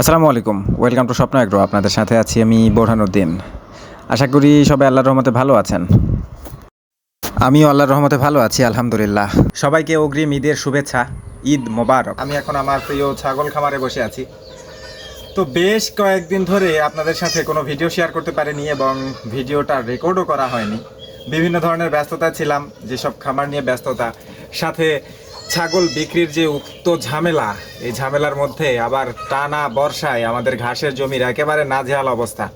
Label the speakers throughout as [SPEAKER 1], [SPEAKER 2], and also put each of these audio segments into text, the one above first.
[SPEAKER 1] আসসালামু আলাইকুম। Welcome to Swapno agro. আপনাদের সাথে আছি আমি বোরহানুদ্দিন আশা করি সবাই আল্লাহর রহমতে ভালো আছেন। আমিও আল্লাহর রহমতে ভালো আছি, আলহামদুলিল্লাহ। সবাইকে অগ্রিম ঈদের শুভেচ্ছা, ঈদ মোবারক। আমি এখন আমার প্রিয় ছাগল খামারে বসে আছি। তো বেশ কয়েকদিন ধরে আপনাদের সাথে কোনো ভিডিও শেয়ার করতে পারিনি এবং ভিডিওটা রেকর্ডও করা হয়নি। বিভিন্ন ধরনের ব্যস্ততা ছিলাম, যেসব খামার নিয়ে ব্যস্ততা। সাথে ছাগল বিক্রির যে উক্ত ঝামেলা, এই ঝামেলার মধ্যে আবার টানা বর্ষায় আমাদের ঘাসের জমির একেবারে নাজেহাল অবস্থা।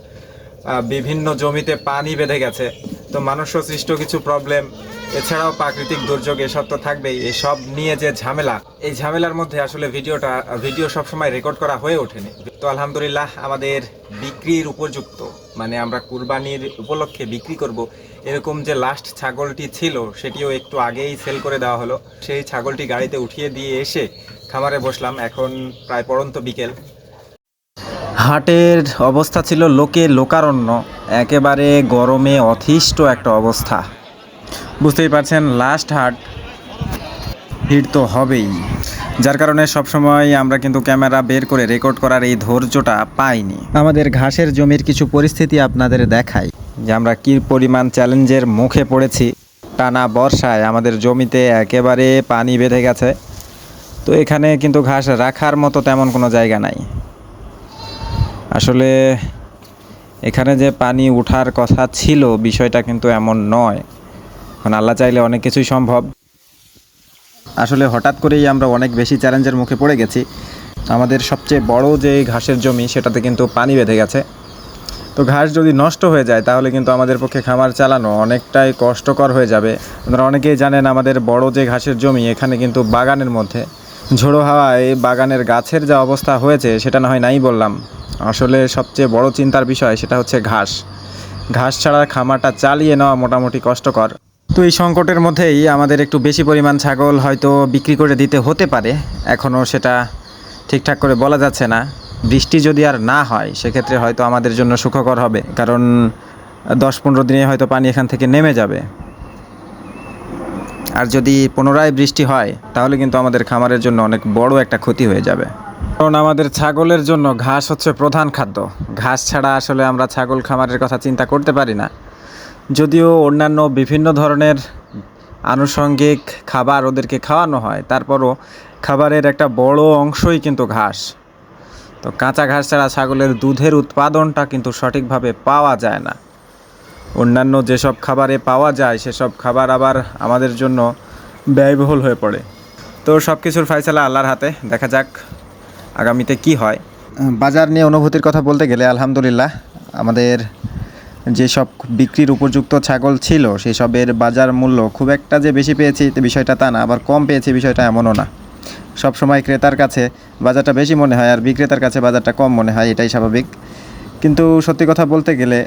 [SPEAKER 1] বিভিন্ন জমিতে পানি বেঁধে গেছে। তো মানুষ সৃষ্ট কিছু প্রবলেম এছাড়াও প্রাকৃতিক দুর্যোগ, এসব তো থাকবেই। এসব নিয়ে যে ঝামেলা, এই ঝামেলার মধ্যে আসলে ভিডিওটা, ভিডিও সবসময় রেকর্ড করা হয়ে ওঠেনি। তো আলহামদুলিল্লাহ আমাদের বিক্রির উপযুক্ত মানে আমরা কুরবানির উপলক্ষে বিক্রি করব। এরকম যে লাস্ট ছাগলটি ছিল, সেটিও একটু আগেই সেল করে দেওয়া হলো। সেই ছাগলটি গাড়িতে উঠিয়ে দিয়ে এসে খামারে বসলাম। এখন প্রায় পড়ন্ত বিকেল। হাটের অবস্থা ছিল লোকে লোকারণ্য, একেবারে গরমে অথিষ্ট একটা অবস্থা। বুঝতেই পারছেন লাস্ট হাট ভিড় তো হবেই। যার কারণে সবসময় আমরা কিন্তু ক্যামেরা বের করে রেকর্ড করার এই ধৈর্যটা পাইনি। আমাদের ঘাসের জমির কিছু পরিস্থিতি আপনাদের দেখাই। যে আমরা কী পরিমাণ চ্যালেঞ্জের মুখে পড়েছি, টানা বর্ষায় আমাদের জমিতে একেবারে পানি বেঁধে গেছে। তো এখানে কিন্তু ঘাস রাখার মতো তেমন কোনো জায়গা নাই। আসলে এখানে যে পানি ওঠার কথা ছিল, বিষয়টা কিন্তু এমন নয়। এখন আল্লাহ চাইলে অনেক কিছুই সম্ভব। আসলে হঠাৎ করেই আমরা অনেক বেশি চ্যালেঞ্জের মুখে পড়ে গেছি। আমাদের সবচেয়ে বড় যে ঘাসের জমি, সেটাতে কিন্তু পানি বেঁধে গেছে। তো ঘাস যদি নষ্ট হয়ে যায়, তাহলে কিন্তু আমাদের পক্ষে খামার চালানো অনেকটাই কষ্টকর হয়ে যাবে। আপনারা অনেকেই জানেন, আমাদের বড় যে ঘাসের জমি, এখানে কিন্তু বাগানের মধ্যে ঝোড়ো হাওয়ায় বাগানের গাছের যা অবস্থা হয়েছে, সেটা না হয় নাই বললাম। আসলে সবচেয়ে বড় চিন্তার বিষয় সেটা হচ্ছে ঘাস। ঘাস ছাড়া খামারটা চালিয়ে নেওয়া মোটামুটি কষ্টকর। তো এই সংকটের মধ্যেই আমাদের একটু বেশি পরিমাণ ছাগল হয়তো বিক্রি করে দিতে হতে পারে। এখনও সেটা ঠিকঠাক করে বলা যাচ্ছে না। বৃষ্টি যদি আর না হয়, সেক্ষেত্রে হয়তো আমাদের জন্য সুখকর হবে। কারণ দশ পনেরো দিনে হয়তো পানি এখান থেকে নেমে যাবে। আর যদি পুনরায় বৃষ্টি হয়, তাহলে কিন্তু আমাদের খামারের জন্য অনেক বড় একটা ক্ষতি হয়ে যাবে। কারণ আমাদের ছাগলের জন্য ঘাস হচ্ছে প্রধান খাদ্য। ঘাস ছাড়া আসলে আমরা ছাগল খামারের কথা চিন্তা করতে পারি না। যদিও অন্যান্য বিভিন্ন ধরনের আনুষঙ্গিক খাবার ওদেরকে খাওয়ানো হয়, তারপরও খাবারের একটা বড় অংশই কিন্তু ঘাস। তো কাঁচা ঘাস ছাড়া ছাগলের দুধের উৎপাদনটা কিন্তু সঠিকভাবে পাওয়া যায় না। অন্যান্য যেসব খাবারে পাওয়া যায়, সেসব খাবার আবার আমাদের জন্য ব্যয়বহুল হয়ে পড়ে। তো সব কিছুর ফাইসালা আল্লাহর হাতে, দেখা যাক আগামীতে কি হয়। বাজার নিয়ে অনুভূতির কথা বলতে গেলে আলহামদুলিল্লাহ, আমাদের যেসব বিক্রির উপযুক্ত ছাগল ছিল সেই সবের বাজার মূল্য খুব একটা যে বেশি পেয়েছি বিষয়টা তা না, আবার কম পেয়েছি বিষয়টা এমনও না। সব সময় ক্রেতার কাছে বাজারটা বেশি মনে হয়, আর বিক্রেতার কাছে বাজারটা কম মনে হয়, এটাই স্বাভাবিক। কিন্তু সত্যি কথা বলতে গেলে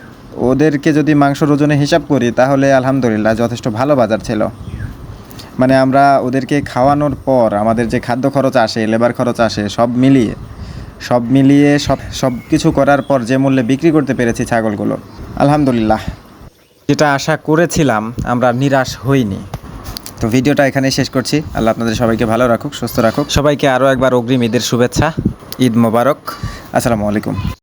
[SPEAKER 1] ওদেরকে যদি মাংসর ওজনে হিসাব করি তাহলে আলহামদুলিল্লাহ যথেষ্ট ভালো বাজার ছিল। মানে আমরা ওদেরকে খাওয়ানোর পর আমাদের যে খাদ্য খরচ আসে লেবার খরচ আসে সব মিলিয়ে সব মিলিয়ে সব সব কিছু করার পর যে মূল্যে বিক্রি করতে পেরেছি ছাগলগুলো আলহামদুলিল্লাহ। যেটা আশা করেছিলাম আমরা নিরাশ হইনি। তো ভিডিওটা এখানে শেষ করছি। আল্লাহ আপনাদের সবাইকে ভালো রাখুক সুস্থ রাখুক। সবাইকে আরও একবার অগ্রিম ঈদের শুভেচ্ছা ঈদ মোবারক। আসসালামু আলাইকুম।